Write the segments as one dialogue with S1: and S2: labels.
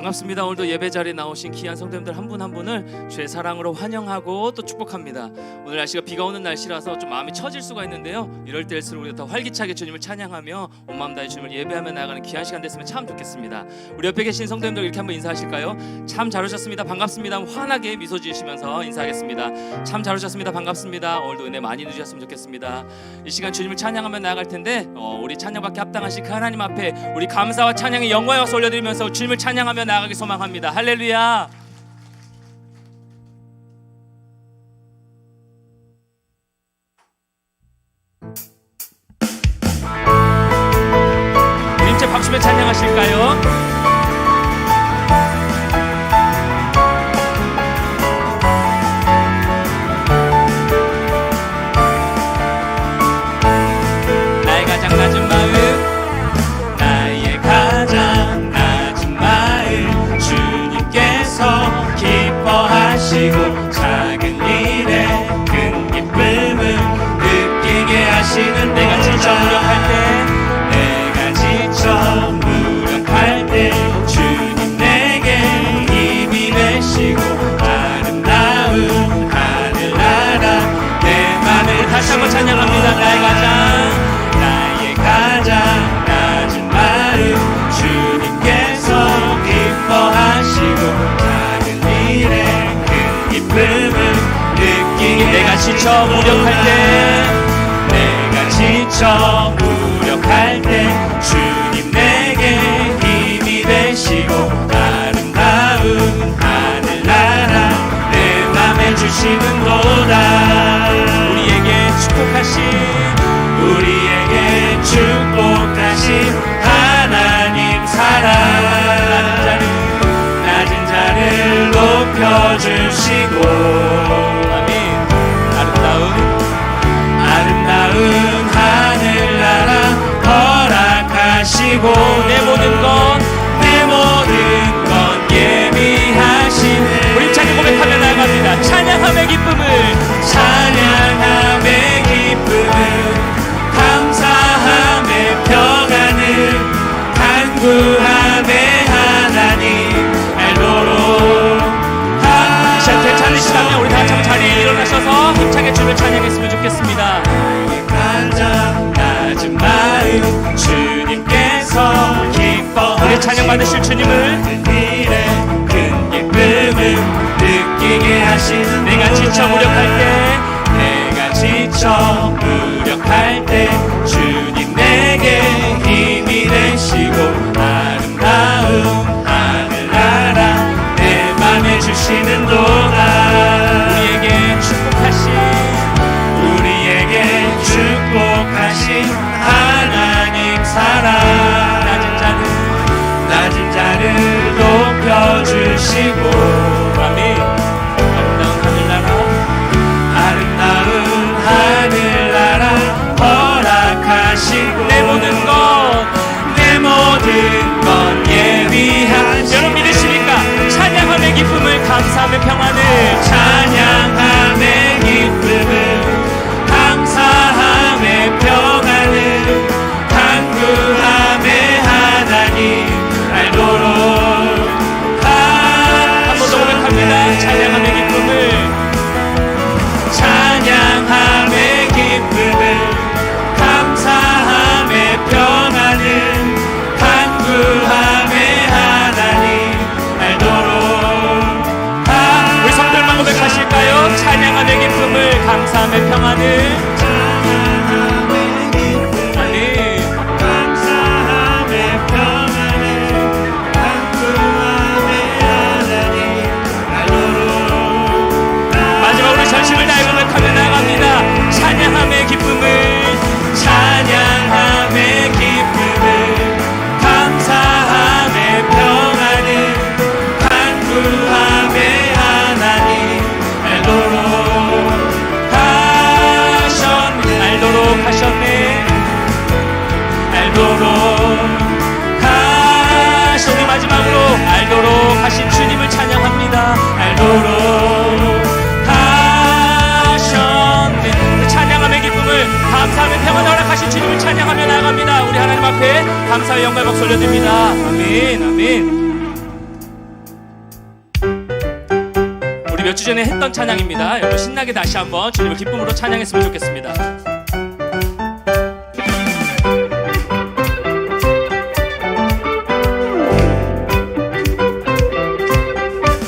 S1: 반갑습니다. 오늘도 예배 자리에 나오신 귀한 성도님들 한 분 한 분을 주의 사랑으로 환영하고 또 축복합니다. 오늘 날씨가 비가 오는 날씨라서 좀 마음이 처질 수가 있는데요. 이럴 때일수록 우리가 더 활기차게 주님을 찬양하며 온 마음 다해 주님을 예배하며 나아가는 귀한 시간 됐으면 참 좋겠습니다. 우리 옆에 계신 성도님들 이렇게 한번 인사하실까요? 참 잘 오셨습니다. 반갑습니다. 환하게 미소 지으시면서 인사하겠습니다. 참 잘 오셨습니다. 반갑습니다. 오늘도 은혜 많이 누리셨으면 좋겠습니다. 이 시간 주님을 찬양하며 나아갈 텐데 어, 우리 찬양받기 합당하신 그 하나님 앞에 우리 감사와 찬양의 박수 올려드리면서 주님을 찬양하며 나아가기 소망합니다. 할렐루야. 우리 제 박수며 찬양하실까요? 주시고. 아멘. 아름다운 아름다운 하늘나라 허락하시고. 내 모든 것내 모든 것 예비하시네. 우리 찬양 고백하며 나갑니다. 찬양함의 기쁨을. 찬양함의 기쁨을 감사함의 평안을 간구함의 주를 찬양했으면 좋겠습니다. 가장 낮은 마음 주님께서 기뻐 우리 찬양 받으실 주님을 일에 큰 기쁨을 느끼게 하시는 내가 지쳐 무력할 때 내가 지쳐 감사의 영광 박수 올려드립니다. 아멘, 아멘.
S2: 우리 몇 주 전에 했던 찬양입니다. 여러분 신나게 다시 한번 주님을 기쁨으로 찬양했으면 좋겠습니다.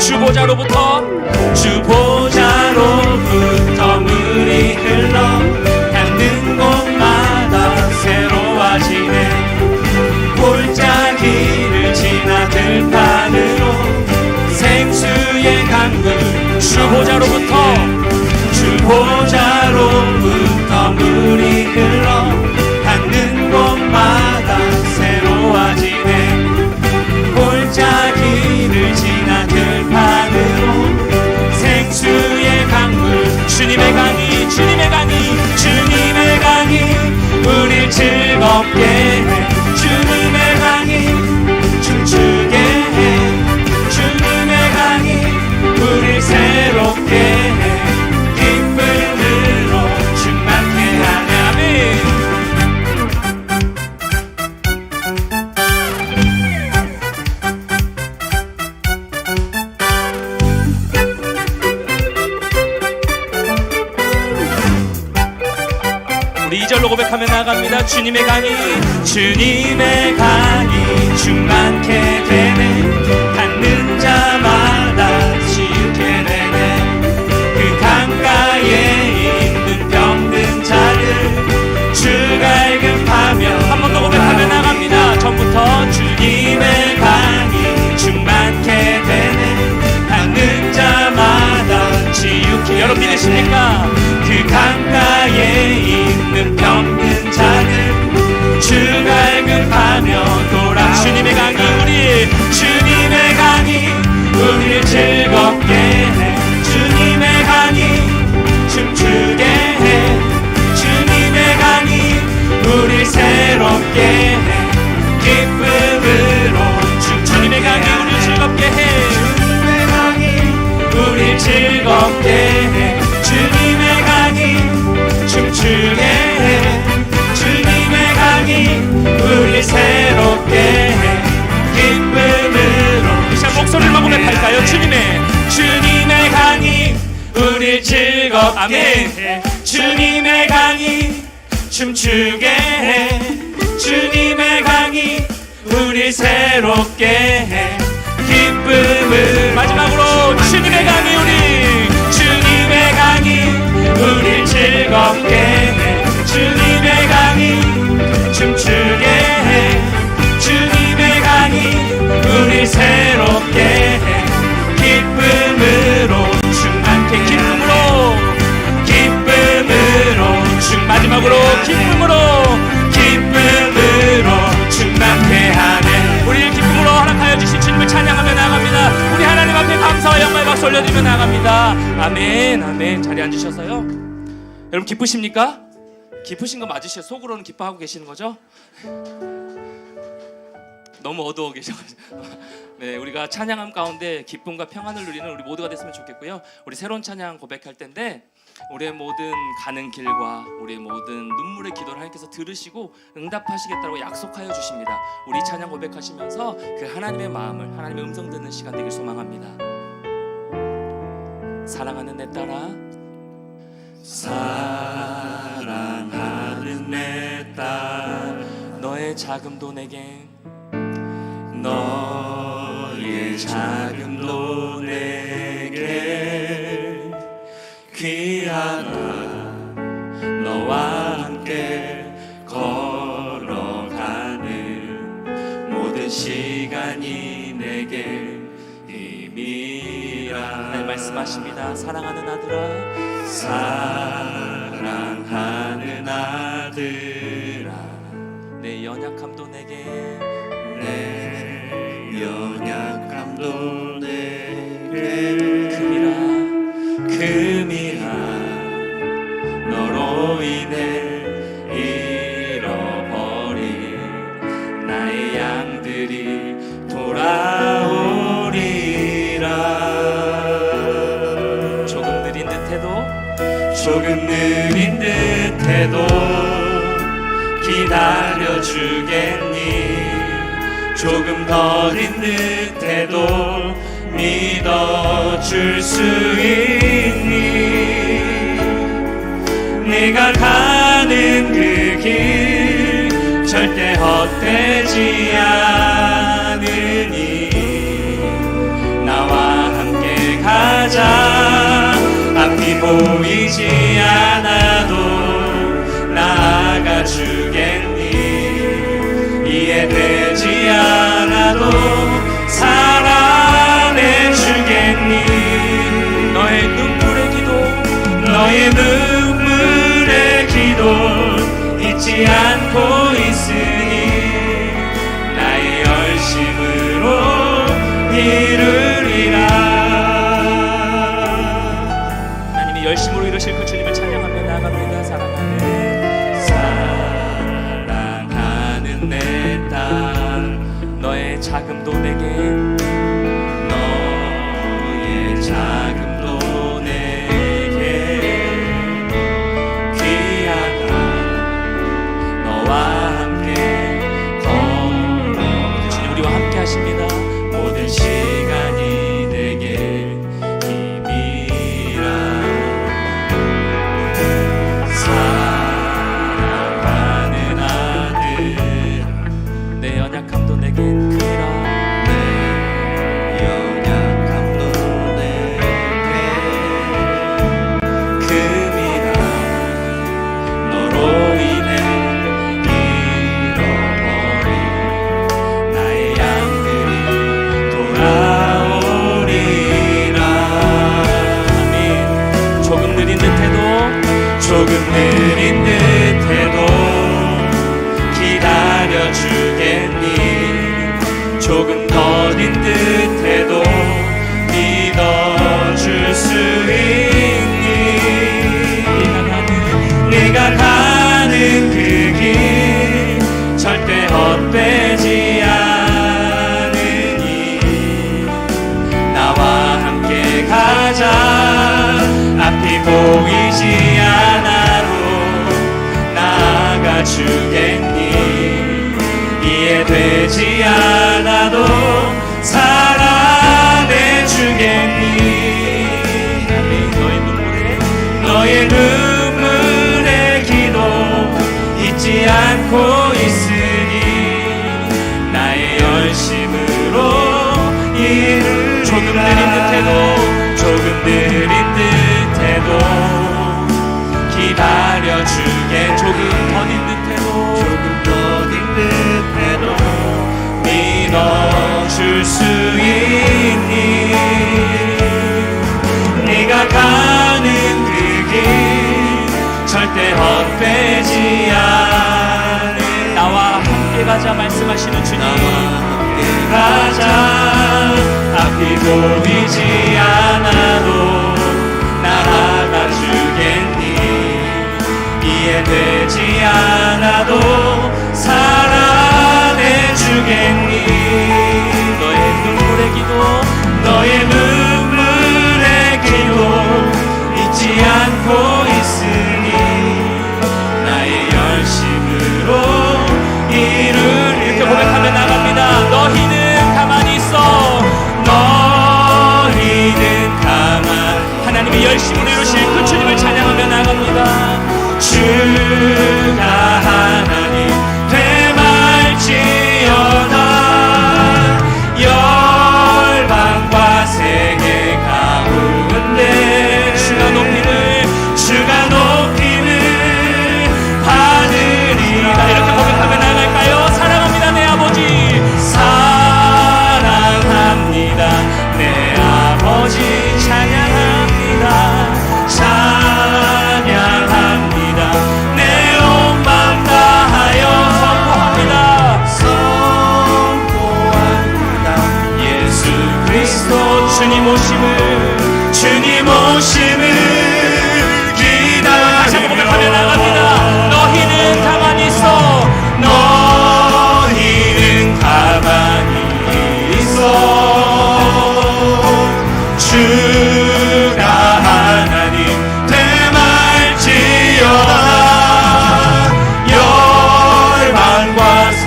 S2: 주보자로부터
S1: 주보자로 생수의 강물
S2: 주보자로부터
S1: 주보자로부터 물이 흘러 닿는 곳마다 새로워지네. 골짜기를 지나 들판으로 생수의 강물 주님의 강이 주님의 강이 주님의 강이 우릴 즐겁게
S2: 나갑니다. 주님의 강이
S1: 주님의 강이 주님의 강이 우리를 즐겁게 해. 주님의 강이 춤추게 해. 주님의 강이 우리를 새롭게 해. 기쁨으로 춤 주님의 강이 우리를 즐겁게 해. 주님의 강이 우리를 즐겁게 해. 주님의 강이 춤추게 해. 주님의 강이 우리를 새롭게 즐겁게. 해. 주님의 강이 춤추게 해. 주님의 강이 우릴 새롭게 해. 기쁨을
S2: 마지막으로 주님의 강이 우리.
S1: 주님의 강이 우릴 즐겁게 해. 주님의 강이 춤추게 해
S2: 올려드리며 나갑니다. 아멘, 아멘. 자리에 앉으셔서요. 여러분 기쁘십니까? 기쁘신 거 맞으시죠? 속으로는 기뻐하고 계시는 거죠? 너무 어두워 계셔가지고 네 우리가 찬양함 가운데 기쁨과 평안을 누리는 우리 모두가 됐으면 좋겠고요 우리 새로운 찬양 고백할 텐데 우리의 모든 가는 길과 우리의 모든 눈물의 기도를 하나님께서 들으시고 응답하시겠다고 약속하여 주십니다 우리 찬양 고백하시면서 그 하나님의 마음을 하나님의 음성 듣는 시간 되길 소망합니다 사랑하는 내 딸아.
S1: 사랑하는 내 딸
S2: 너의 자금도 내겐
S1: 너의 자금도 내게. 귀하
S2: 하십니다. 사랑하는 아들아.
S1: 사랑하는 아들아.
S2: 내 연약함도 내게.
S1: 내 연약함도 알려주겠니? 조금 더딘 듯해도 믿어줄 수 있니? 내가 가는 그 길 절대 헛되지 않으니. 나와 함께 가자. 앞이 보이지 않아. 작음도
S2: 내게.
S1: 되지 않 빼지 않을
S2: 나와 함께 가자 말씀하시는 주님.
S1: 함께 가자. 앞이 보이지 않아도 나아가 주겠니? 이해되지 않아도 사랑해 주겠니?
S2: 너의 눈물의 기도
S1: 너의 눈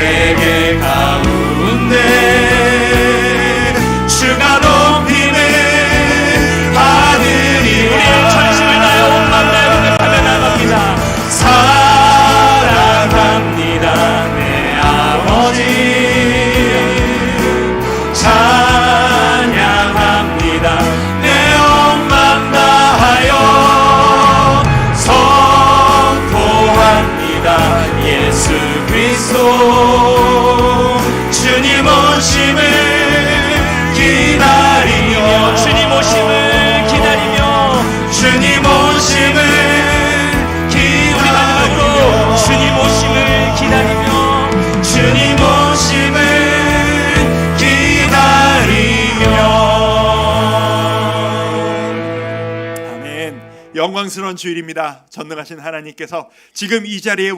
S1: 세계 가운데 주님 오심을 기다리며 주님 오심을 기다리며
S2: 주님 오심을
S1: 기다리며
S2: 주님 오심을 기다리며
S1: 주님 오심을 기다리며
S3: 아멘. 영광스러운 주일입니다. 전능하신 하나님께서 지금 이 자리에